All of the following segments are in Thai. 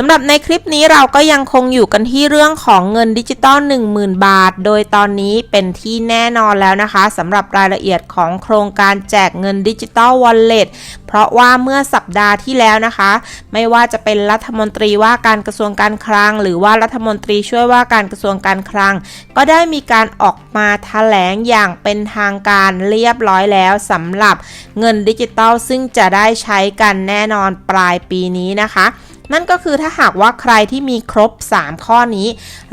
สำหรับในคลิปนี้เราก็ยังคงอยู่กันที่เรื่องของเงินดิจิตอล10,000 บาท โดยตอนนี้เป็นที่แน่นอนแล้วนะคะสำหรับรายละเอียดของโครงการแจกเงินดิจิตอลวอลเล็ตเพราะว่าเมื่อสัปดาห์ที่แล้วนะคะ ไม่ว่าจะเป็นรัฐมนตรีว่าการกระทรวงการคลัง หรือว่ารัฐมนตรีช่วยว่าการกระทรวงการคลัง ก็ได้มีการออกมาแถลงอย่างเป็นทางการเรียบร้อยแล้วสำหรับเงินดิจิตอลซึ่งจะได้ใช้กันแน่นอนปลายปีนี้นะคะ นั่นก็คือถ้าหากว่าใครที่มีครบ 3 ข้อนี้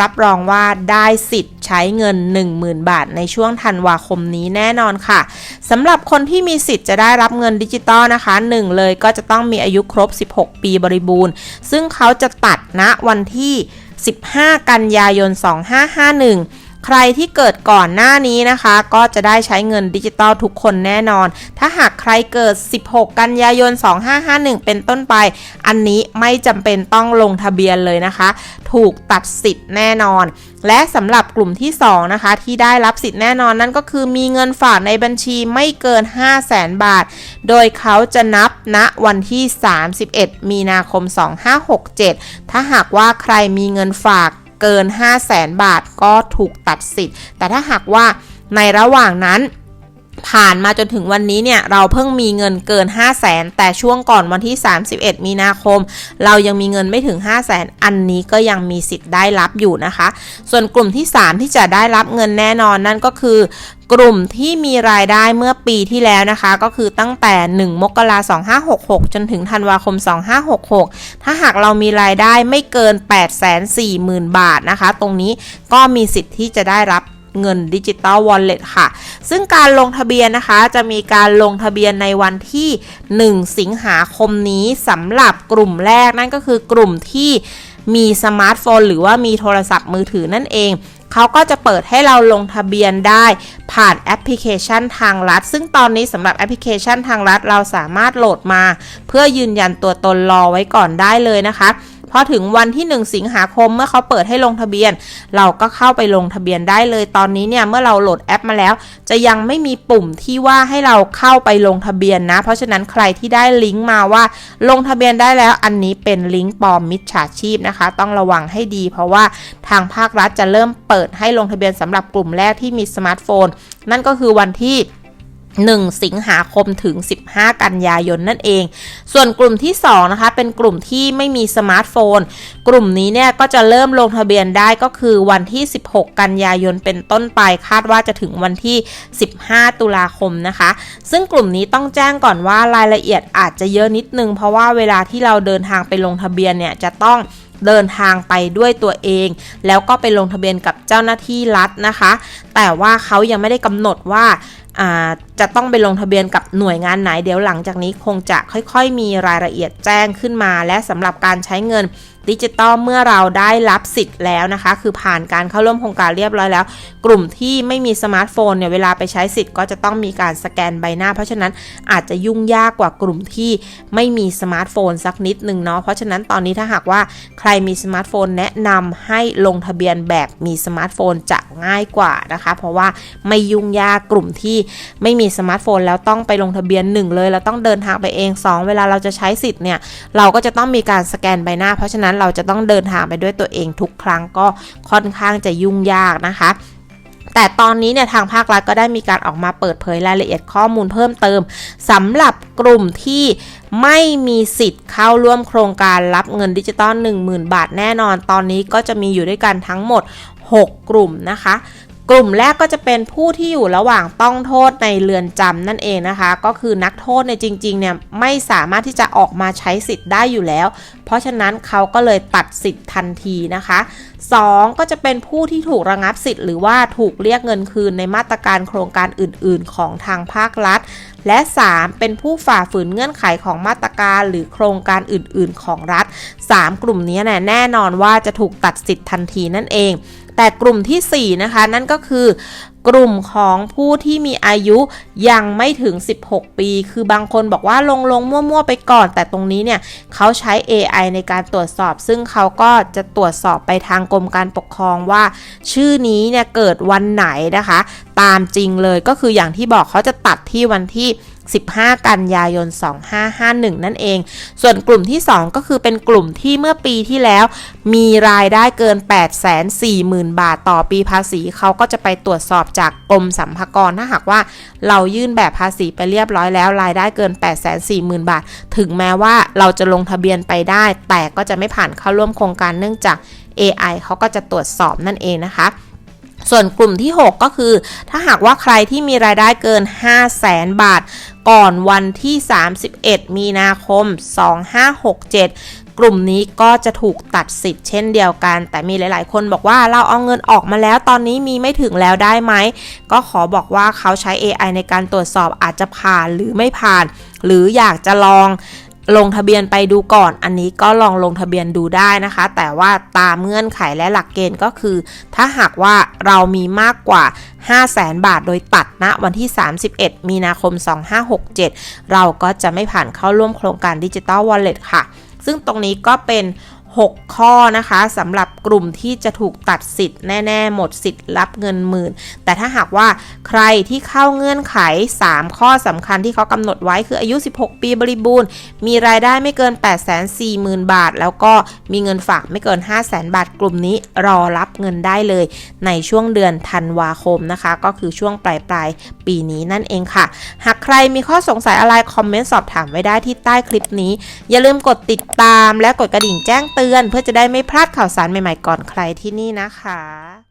รับรองว่าได้สิทธิ์ใช้เงิน 10,000 บาท ในช่วงธันวาคมนี้แน่นอนค่ะสำหรับคนที่มีสิทธิ์จะได้รับเงินดิจิตอลนะคะ 1 เลยก็จะต้องมีอายุครบ 16 ปีบริบูรณ์ ซึ่งเขาจะตัดณวันที่ 15 กันยายน 2551 ใครที่เกิดก่อนหน้านี้นะคะ ก็จะได้ใช้เงินดิจิตอลทุกคนแน่นอน ถ้าหากใครเกิด 16 กันยายน 2551 เป็นต้นไป อันนี้ไม่จำเป็นต้องลงทะเบียนเลยนะคะ ถูกตัดสิทธิ์แน่นอน และสำหรับกลุ่มที่ 2 นะคะ ที่ได้รับสิทธิ์แน่นอนนั่นก็คือมีเงินฝากในบัญชีไม่เกิน 5 0 0แสนบาท โดยเขาจะนับณวันที่ 31 มีนาคม 2567 ถ้าหากว่าใครมีเงินฝาก เกิน 5 0 0แสนบาทก็ถูกตัดสิทธิ์ แต่ถ้าหากว่าในระหว่างนั้น ผ่านมาจนถึงวันนี้เนี่ยเราเพิ่งมีเงินเกิน 5 0 0แสนแต่ช่วงก่อนวันที่ 31 มีนาคม เรายังมีเงินไม่ถึง 5 0 0แสนอันนี้ก็ยังมีสิทธิ์ได้รับอยู่นะคะ ส่วนกลุ่มที่ 3 ที่จะได้รับเงินแน่นอนนั่นก็คือกลุ่มที่มีรายได้เมื่อปีที่แล้วนะคะ ก็คือตั้งแต่ 1 มกราคม 2566 จนถึงธันวาคม 2566 ถ้าหากเรามีรายได้ไม่เกิน 840,000 บาทนะคะ ตรงนี้ก็มีสิทธิ์ที่จะได้รับเงินดิจิตอลวอลเล็ตค่ะ ซึ่งการลงทะเบียนนะคะจะมีการลงทะเบียนในวันที่ 1 สิงหาคมนี้สำหรับกลุ่มแรกนั่นก็คือกลุ่มที่มีสมาร์ทโฟน หรือว่ามีโทรศัพท์มือถือนั่นเองเขาก็จะเปิดให้เราลงทะเบียนได้ผ่านแอปพลิเคชันทางรัฐ ซึ่งตอนนี้สำหรับแอปพลิเคชันทางรัฐเราสามารถโหลดมา เพื่อยืนยันตัวตนรอไว้ก่อนได้เลยนะคะ พอถึงวันที่ 1 สิงหาคมเมื่อเขาเปิดให้ลงทะเบียน เราก็เข้าไปลงทะเบียนได้เลยตอนนี้เนี่ยเมื่อเราโหลดแอปมาแล้ว จะยังไม่มีปุ่มที่ว่าให้เราเข้าไปลงทะเบียนนะ เพราะฉะนั้นใครที่ได้ลิงก์มาว่าลงทะเบียนได้แล้วอันนี้เป็นลิงก์ปลอมมิจฉาชีพนะคะ ต้องระวังให้ดี เพราะว่าทางภาครัฐจะเริ่มเปิดให้ลงทะเบียนสำหรับกลุ่มแรกที่มีสมาร์ทโฟน นั่นก็คือวันที่ 1 สิงหาคมถึง 15 กันยายนนั่นเอง ส่วนกลุ่มที่ 2 นะคะ เป็นกลุ่มที่ไม่มีสมาร์ทโฟน กลุ่มนี้เนี่ยก็จะเริ่มลงทะเบียนได้ก็คือวันที่ 16 กันยายนเป็นต้นไป คาดว่าจะถึงวันที่ 15 ตุลาคมนะคะ ซึ่งกลุ่มนี้ต้องแจ้งก่อนว่ารายละเอียดอาจจะเยอะนิดนึง เพราะว่าเวลาที่เราเดินทางไปลงทะเบียนเนี่ยจะต้องเดินทางไปด้วยตัวเอง แล้วก็ไปลงทะเบียนกับเจ้าหน้าที่รัฐนะคะ แต่ว่าเขายังไม่ได้กำหนดว่าจะต้องไปลงทะเบียนกับหน่วยงานไหนเดี๋ยวหลังจากนี้คงจะค่อยๆ มีรายละเอียดแจ้งขึ้นมา และสำหรับการใช้เงินดิจิตอลเมื่อเราได้รับสิทธิ์แล้วนะคะ คือผ่านการเข้าร่วมโครงการเรียบร้อยแล้ว กลุ่มที่ไม่มีสมาร์ทโฟนเนี่ยเวลาไปใช้สิทธิ์ก็จะต้องมีการสแกนใบหน้า เพราะฉะนั้นอาจจะยุ่งยากกว่ากลุ่มที่ไม่มีสมาร์ทโฟนสักนิดหนึ่งเนาะเพราะฉะนั้นตอนนี้ถ้าหากว่าใครมีสมาร์ทโฟนแนะนำให้ลงทะเบียนแบบมีสมาร์ทโฟนจะง่ายกว่านะคะ เพราะว่าไม่ยุ่งยากกลุ่มที่ไม่มีสมาร์ทโฟนแล้วต้องไปลงทะเบียนหนึ่งเลยเราต้องเดินทางไปเอง 2 เวลาเราจะใช้สิทธิ์เนี่ย เราก็จะต้องมีการสแกนใบหน้า เพราะฉะนั้นเราจะต้องเดินทางไปด้วยตัวเองทุกครั้งก็ค่อนข้างจะยุ่งยากนะคะแต่ตอนนี้เนี่ยทางภาครัฐก็ได้มีการออกมาเปิดเผยรายละเอียดข้อมูลเพิ่มเติมสำหรับกลุ่มที่ไม่มีสิทธิ์เข้าร่วมโครงการรับเงินดิจิตอล10,000 บาทแน่นอน ตอนนี้ก็จะมีอยู่ด้วยกันทั้งหมด 6 กลุ่มนะคะ กลุ่มแรกก็จะเป็นผู้ที่อยู่ระหว่างต้องโทษในเรือนจำนั่นเองนะคะ ก็คือนักโทษในจริงๆเนี่ยไม่สามารถที่จะออกมาใช้สิทธิ์ได้อยู่แล้ว เพราะฉะนั้นเขาก็เลยตัดสิทธิ์ทันทีนะคะ 2 ก็จะเป็นผู้ที่ถูกระงับสิทธิ์หรือว่าถูกเรียกเงินคืนในมาตรการโครงการอื่น ๆ ของทางภาครัฐ และ 3 เป็นผู้ฝ่าฝืนเงื่อนไขของมาตรการหรือโครงการอื่น ๆ ของรัฐ 3 กลุ่มนี้เนี่ยแน่นอนว่าจะถูกตัดสิทธิ์ทันทีนั่นเอง แต่กลุ่มที่ 4 นะคะ นั่นก็คือกลุ่มของผู้ที่มีอายุยังไม่ถึง 16 ปี คือบางคนบอกว่าลงลงมั่ว ๆ ไปก่อน แต่ตรงนี้เนี่ยเขาใช้ AI ในการตรวจสอบ ซึ่งเขาก็จะตรวจสอบไปทางกรมการปกครองว่า ชื่อนี้เนี่ยเกิดวันไหนนะคะ ตามจริงเลยก็คืออย่างที่บอกเขาจะตัดที่วันที่ 15 กันยายน 2551 นั่นเอง ส่วนกลุ่มที่ 2 ก็คือเป็นกลุ่มที่เมื่อปีที่แล้วมีรายได้เกิน 840,000 บาทต่อปีภาษี เขาก็จะไปตรวจสอบจากกรมสรรพากรถ้าหากว่าเรายื่นแบบภาษีไปเรียบร้อยแล้ว รายได้เกิน 840,000 บาท ถึงแม้ว่าเราจะลงทะเบียนไปได้ แต่ก็จะไม่ผ่านเข้าร่วมโครงการเนื่องจาก AI เขาก็จะตรวจสอบนั่นเองนะคะ ส่วนกลุ่มที่ 6 ก็คือ ถ้าหากว่าใครที่มีรายได้เกิน 5 0 0แสนบาท ก่อนวันที่ 31 มีนาคม 2567 กลุ่มนี้ก็จะถูกตัดสิทธิ์เช่นเดียวกัน แต่มีหลาย ๆ คนบอกว่าเราเอาเงินออกมาแล้วตอนนี้มีไม่ถึงแล้วได้ไหม ก็ขอบอกว่าเขาใช้ AI ในการตรวจสอบอาจจะผ่านหรือไม่ผ่าน หรืออยากจะลอง ลงทะเบียนไปดูก่อน อันนี้ก็ลองลงทะเบียนดูได้นะคะ แต่ว่าตามเงื่อนไขและหลักเกณฑ์ก็คือ ถ้าหากว่าเรามีมากกว่า 5 0 0แสนบาทโดยตัดณวันที่ 31 มีนาคม 2567 เราก็จะไม่ผ่านเข้าร่วมโครงการดิจิ t a ลวอลเล็ตค่ะ ซึ่งตรงนี้ก็เป็น 6 ข้อนะคะสำหรับกลุ่มที่จะถูกตัดสิทธิ์แน่ๆ หมดสิทธิ์รับเงินหมื่น แต่ถ้าหากว่าใครที่เข้าเงื่อนไข 3 ข้อสำคัญที่เขากำหนดไว้คืออายุ 16 ปีบริบูรณ์ มีรายได้ไม่เกิน 840,000 บาท แล้วก็มีเงินฝากไม่เกิน 500,000 บาท กลุ่มนี้รอรับเงินได้เลย ในช่วงเดือนธันวาคมนะคะ ก็คือช่วงปลายปลายปีนี้นั่นเองค่ะ หากใครมีข้อสงสัยอะไรคอมเมนต์สอบถามไว้ได้ที่ใต้คลิปนี้ อย่าลืมกดติดตามและกดกระดิ่งแจ้งเตือนเตือน เพื่อจะได้ไม่พลาดข่าวสารใหม่ๆก่อนใครที่นี่นะคะ